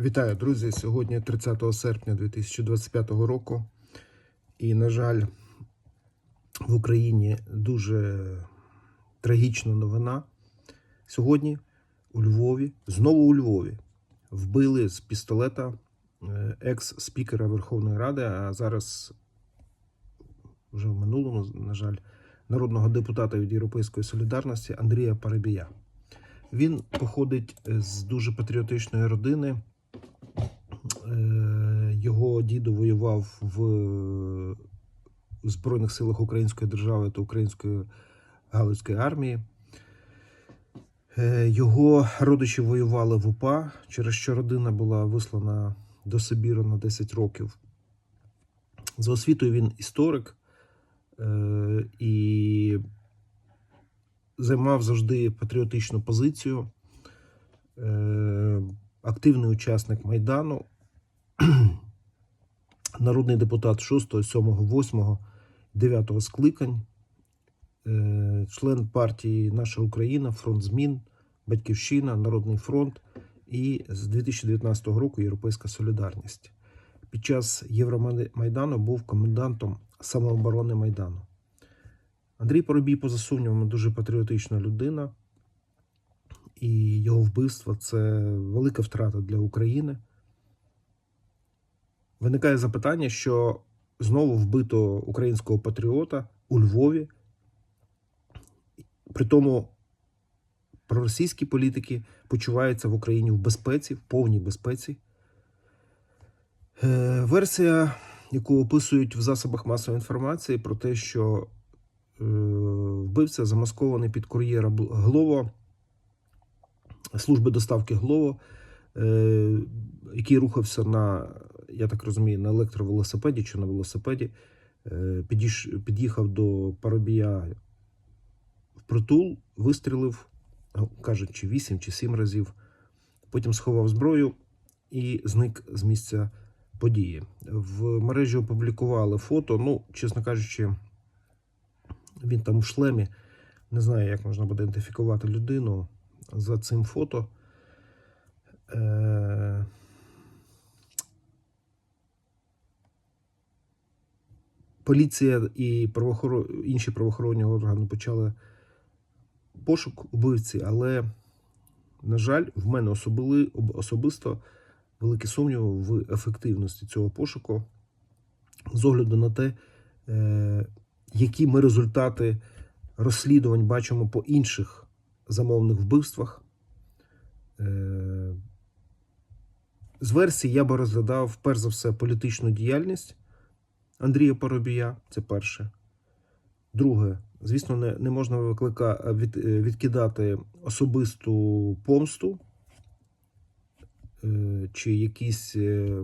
Вітаю, друзі! Сьогодні 30 серпня 2025 року. І, на жаль, в Україні дуже трагічна новина. Сьогодні у Львові, знову у Львові, вбили з пістолета е, екс-спікера Верховної Ради, а зараз вже в минулому, на жаль, народного депутата від Європейської солідарності Андрія Парабія. Він походить з дуже патріотичної родини. Е, Його дідо воював в Збройних силах Української держави та Української Галицької армії. Е, Його родичі воювали в УПА, через що родина була вислана до Сибіру на 10 років. За освітою він історик е, і займав завжди патріотичну позицію. Е, Активний учасник Майдану, народний депутат 6, 7, 8, 9 скликань, е, член партії Наша Україна, Фронт Змін, Батьківщина, Народний фронт і з 2019 року Європейська Солідарність. Під час Євромайдану був комендантом самооборони Майдану. Андрій Поробій, поза сумнівом, дуже патріотична людина, і його вбивство це велика втрата для України. Виникає запитання, що знову вбито українського патріота у Львові. При тому проросійські політики почуваються в Україні в безпеці, в повній безпеці. Е, Версія, яку описують в засобах масової інформації, про те, що е, вбивця замаскований під кур'єра Глово, служби доставки Глово, е, який рухався на, я так розумію, на електровелосипеді чи на велосипеді, е, під'їхав до Парубія в притул, вистрілив, ну, кажуть, чи 8 чи 7 разів, потім сховав зброю і зник з місця події. В мережі опублікували фото. Ну, чесно кажучи, він там у шлемі. Не знаю, як можна буде ідентифікувати людину за цим фото. Е, Поліція і правоохорон... інші правоохоронні органи почали пошук убивці, але, на жаль, в мене особили... особисто великі сумніви в ефективності цього пошуку з огляду на те, е, які ми результати розслідувань бачимо по інших замовних вбивствах. Е, З версій я би розглядав перш за все політичну діяльність Андрія Поробія. Це перше. Друге, звісно, не, не можна виклика, від, е, відкидати особисту помсту е, чи якісь е,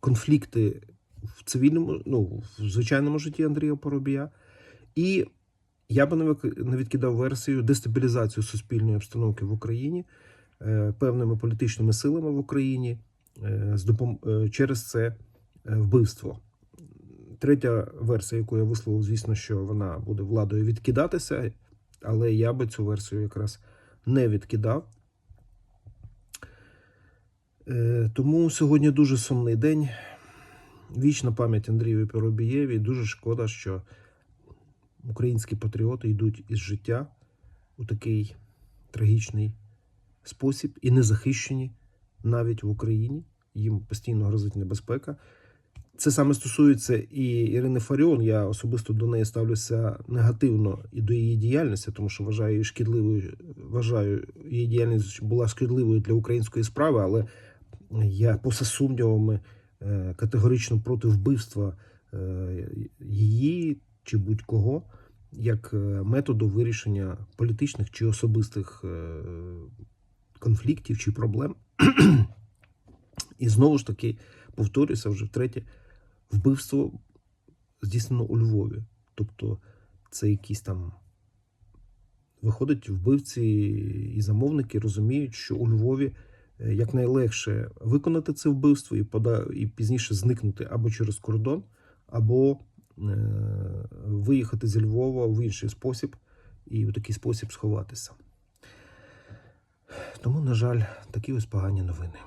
конфлікти в цивільному, ну, в звичайному житті Андрія Поробія. І я би не відкидав версію дестабілізацію суспільної обстановки в Україні е, певними політичними силами в Україні е, е, через це е, вбивство. Третя версія, яку я висловив, звісно, що вона буде владою відкидатися, але я би цю версію якраз не відкидав. Е, Тому сьогодні дуже сумний день. Вічна пам'ять Андрію Поробієві. Дуже шкода, що українські патріоти йдуть із життя у такий трагічний спосіб і не захищені навіть в Україні. Їм постійно грозить небезпека. Це саме стосується і Ірини Фаріон. Я особисто до неї ставлюся негативно і до її діяльності, тому що вважаю її шкідливою. Вважаю, її діяльність була шкідливою для української справи, але я поза сумнівами е, категорично проти вбивства е, її чи будь-кого як е, методу вирішення політичних чи особистих конфліктів чи проблем. І знову ж таки, повторюся вже втретє, вбивство здійснено у Львові. Тобто це якісь там. Виходить, вбивці і замовники розуміють, що у Львові е, якнайлегше виконати це вбивство і пода... і пізніше зникнути або через кордон, або е... виїхати зі Львова в інший спосіб і в такий спосіб сховатися. Тому, на жаль, такі ось погані новини.